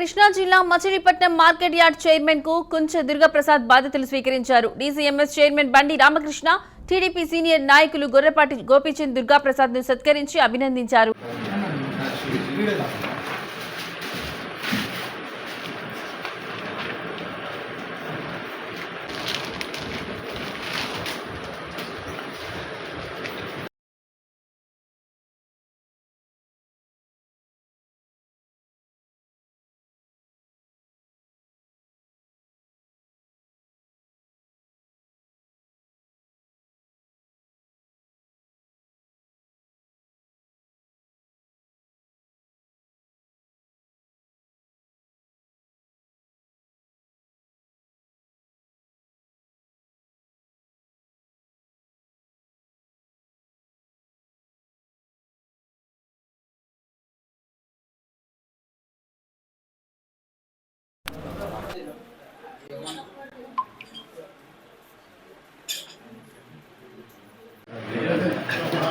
కృష్ణా జిల్లా Machilipatnam market yard చైర్మన్కు కుంచ దుర్గాప్రసాద్ బాధ్యతలు స్వీకరించారు. డీసీఎంఎస్ చైర్మన్ బండి రామకృష్ణ టీడీపీ సీనియర్ నాయకులు గొర్రెపాటి గోపీచంద్ దుర్గాప్రసాద్ను సత్కరించి అభినందించారు.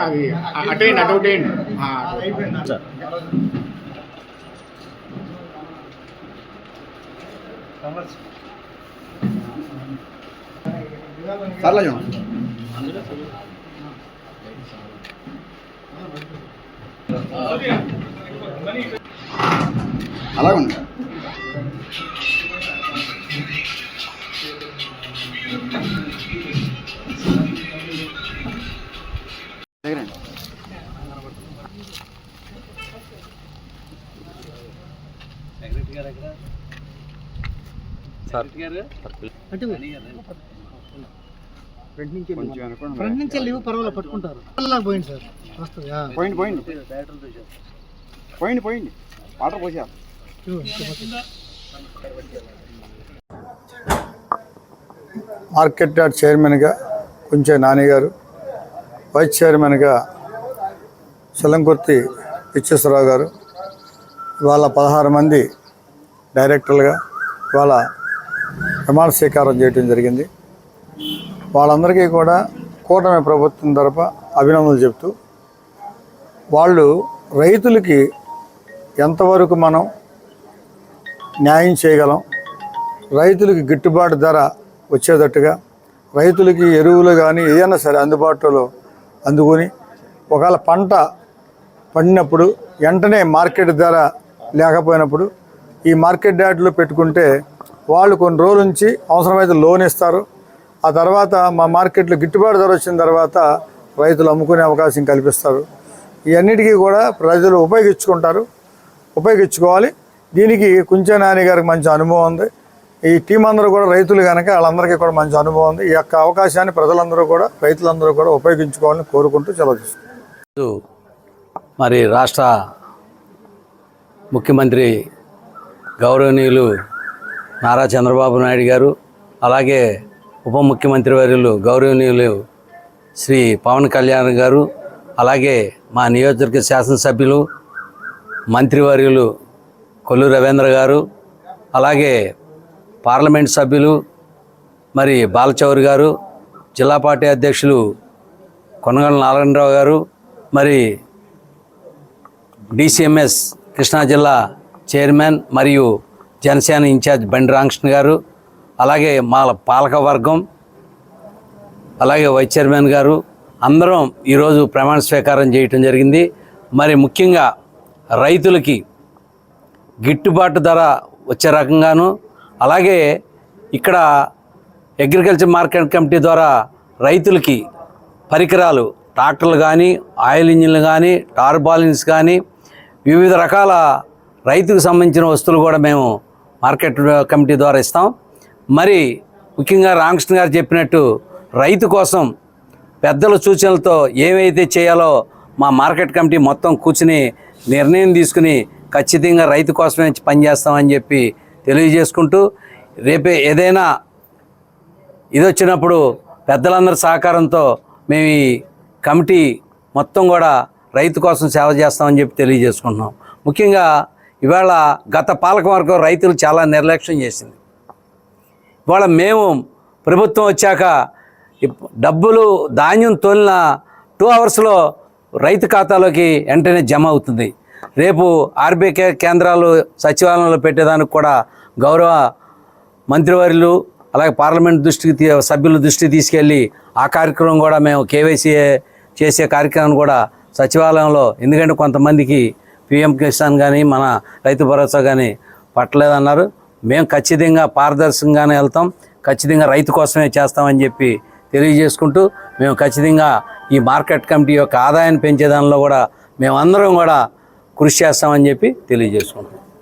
అది అటైండి అటు అటైండి సర్లే చూడండి ఫ్రంట్ నుంచి లీవ్ పర్వాలేదు పట్టుకుంటారు. పోయింది సార్. వస్తుంది ఆ. పోయింది పోయింది. పోయింది పోయింది. వాటర్ పోసారు. మార్కెట్ యార్డ్ చైర్మన్గా కుంచే నాని గారు వైస్ చైర్మన్గా చలంకుర్తి పిచ్చేశ్వరరావు గారు ఇవాళ పదహారు మంది డైరెక్టర్లుగా ఇవాళ ప్రమాణ స్వీకారం చేయడం జరిగింది. వాళ్ళందరికీ కూడా కూటమి ప్రభుత్వం తరఫు అభినందనలు చెప్తూ వాళ్ళు రైతులకి ఎంతవరకు మనం న్యాయం చేయగలం రైతులకి గిట్టుబాటు ధర వచ్చేటట్టుగా రైతులకి ఎరువులు కానీ ఏదైనా సరే అందుబాటులో అందుకొని ఒకవేళ పంట పండినప్పుడు వెంటనే మార్కెట్ ధర లేకపోయినప్పుడు ఈ మార్కెట్ యార్డ్లో పెట్టుకుంటే వాళ్ళు కొన్ని రోజుల నుంచి అవసరమైతే లోన్ ఇస్తారు. ఆ తర్వాత మా మార్కెట్లో గిట్టుబాటు ధర వచ్చిన తర్వాత రైతులు అమ్ముకునే అవకాశం కల్పిస్తారు. ఇవన్నిటికీ కూడా ప్రజలు ఉపయోగించుకుంటారు. ఉపయోగించుకోవాలి. దీనికి కుంచె నాని గారికి మంచి అనుభవం ఉంది. ఈ టీం అందరూ కూడా రైతులు కనుక వాళ్ళందరికీ కూడా మంచి అనుభవం ఉంది. ఈ యొక్క అవకాశాన్ని ప్రజలందరూ కూడా రైతులందరూ కూడా ఉపయోగించుకోవాలని కోరుకుంటూ సెలవు మరి రాష్ట్ర ముఖ్యమంత్రి గౌరవనీయులు నారా చంద్రబాబు నాయుడు గారు అలాగే ఉప ముఖ్యమంత్రి వర్యులు గౌరవనీయులు శ్రీ పవన్ కళ్యాణ్ గారు అలాగే మా నియోజకవర్గ శాసనసభ్యులు మంత్రివర్యులు కొల్లు రవీంద్ర గారు అలాగే పార్లమెంట్ సభ్యులు మరి బాలచౌరి గారు జిల్లా పార్టీ అధ్యక్షులు కొనగల నారాయణరావు గారు మరి డిసిఎంఎస్ కృష్ణా జిల్లా చైర్మన్ మరియు జనసేన ఇన్ఛార్జ్ బండి రామకృష్ణ గారు అలాగే మా పాలకవర్గం అలాగే వైస్ చైర్మన్ గారు అందరం ఈరోజు ప్రమాణ స్వీకారం చేయటం జరిగింది. మరి ముఖ్యంగా రైతులకి గిట్టుబాటు ధర వచ్చే రకంగాను అలాగే ఇక్కడ అగ్రికల్చర్ మార్కెట్ కమిటీ ద్వారా రైతులకి పరికరాలు ట్రాక్టర్లు కానీ ఆయిల్ ఇంజిన్లు కానీ టార్బాలిన్స్ కానీ వివిధ రకాల రైతుకు సంబంధించిన వస్తువులు కూడా మేము మార్కెట్ కమిటీ ద్వారా ఇస్తాం. మరి ముఖ్యంగా రామకృష్ణ గారు చెప్పినట్టు రైతు కోసం పెద్దల సూచనలతో ఏమైతే చేయాలో మా మార్కెట్ కమిటీ మొత్తం కూర్చుని నిర్ణయం తీసుకుని ఖచ్చితంగా రైతు కోసమే పనిచేస్తామని చెప్పి తెలియజేసుకుంటూ రేపే ఏదైనా ఇది వచ్చినప్పుడు పెద్దలందరి సహకారంతో మేము ఈ కమిటీ మొత్తం కూడా రైతు కోసం సేవ చేస్తామని చెప్పి తెలియజేసుకుంటున్నాం. ముఖ్యంగా ఇవాళ గత పాలకవర్గం రైతులు చాలా నిర్లక్ష్యం చేసింది. ఇవాళ మేము ప్రభుత్వం వచ్చాక డబ్బులు ధాన్యం తోలిన టూ అవర్స్లో రైతు ఖాతాలోకి వెంటనే జమ అవుతుంది. రేపు ఆర్బీకే కేంద్రాలు సచివాలయంలో పెట్టేదానికి కూడా గౌరవ మంత్రివర్యులు అలాగే పార్లమెంట్ దృష్టికి తీ- సభ్యుల దృష్టికి తీసుకెళ్ళి ఆ కార్యక్రమం కూడా మేము కేవైసీ చేసే కార్యక్రమం కూడా సచివాలయంలో ఎందుకంటే కొంతమందికి పిఎం కిసాన్ కానీ మన రైతు భరోసా కానీ పట్టలేదన్నారు. మేము ఖచ్చితంగా పారదర్శకంగానే వెళ్తాం. ఖచ్చితంగా రైతు కోసమే చేస్తామని చెప్పి తెలియజేసుకుంటూ మేము ఖచ్చితంగా ఈ మార్కెట్ కమిటీ యొక్క ఆదాయాన్ని పెంచే దానిలో కూడా మేమందరం కూడా కృషి చేస్తామని చెప్పి తెలియజేసుకుంటాం